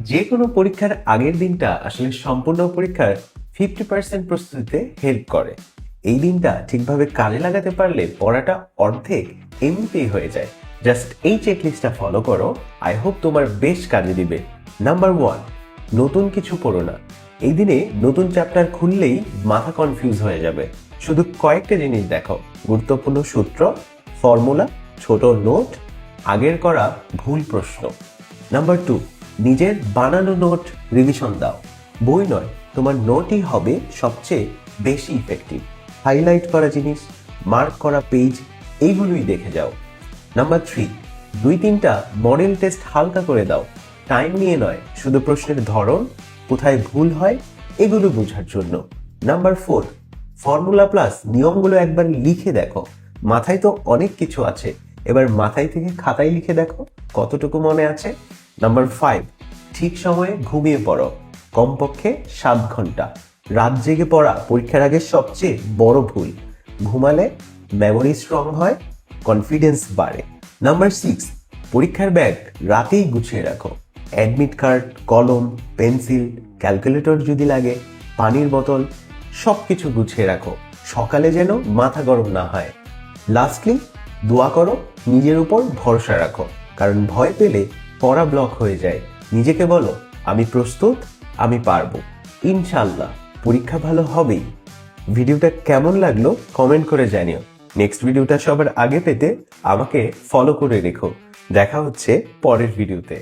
যে কোনো পরীক্ষার আগের দিনটা আসলে সম্পূর্ণ পরীক্ষার ফিফটি পার্সেন্ট প্রস্তুতিতে হেল্প করে। এই দিনটা ঠিকভাবে কাজে লাগাতে পারলে পড়াটা অর্ধেক এমনিতেই হয়ে যায়। জাস্ট এই চেকলিস্টটা ফলো করো। আই হোপ তোমার বেশ কাজে দিবে। নাম্বার ওয়ান নতুন কিছু পড়ো না। এই দিনে নতুন চ্যাপ্টার খুললেই মাথা কনফিউজ হয়ে যাবে। শুধু কয়েকটা জিনিস দেখো। গুরুত্বপূর্ণ সূত্র ফর্মুলা ছোট নোট আগের করা ভুল প্রশ্ন। নাম্বার টু নিজের বানানো নোট রিভিশন দাও। বই নয়, তোমার নোটই হবে সবচেয়ে বেশি ইফেক্টিভ হাইলাইট করা জিনিস মার্ক করা পেজ এইগুলোই দেখে যাও। নাম্বার থ্রি দুই তিনটা মডেল টেস্ট হালকা করে দাও। টাইম নিয়ে নয়, শুধু প্রশ্নের ধরন, কোথায় ভুল হয়, এগুলো বোঝার জন্য। নাম্বার ফোর ফর্মুলা প্লাস নিয়মগুলো একবার লিখে দেখো। মাথায় তো অনেক কিছু আছে। এবার মাথায় থেকে খাতায় লিখে দেখো, কতটুকু মনে আছে? নাম্বার ফাইভ ঠিক সময়ে ঘুমিয়ে পড়ো। কমপক্ষে সাত ঘণ্টা। রাত জেগে পড়া পরীক্ষার আগে সবচেয়ে বড় ভুল। ঘুমালে মেমোরি স্ট্রং হয় কনফিডেন্স বাড়ে। নাম্বার সিক্স পরীক্ষার ব্যাগ রাতেই গুছিয়ে রাখো। অ্যাডমিট কার্ড কলম পেন্সিল ক্যালকুলেটর যদি লাগে, পানির বোতল সব কিছু গুছিয়ে রাখো। সকালে যেন মাথা গরম না হয়। লাস্টলি দোয়া করো, নিজের উপর ভরসা রাখো। কারণ ভয় পেলে পড়া ব্লক হয়ে যায়। নিজেকে বলো, আমি প্রস্তুত, আমি পারব। ইনশাল্লাহ পরীক্ষা ভালো হবেই। ভিডিওটা কেমন লাগল কমেন্ট করে জানিও। নেক্সট ভিডিওটা সবার আগে পেতে আমাকে ফলো করে রেখো। দেখা হচ্ছে পরের ভিডিওতে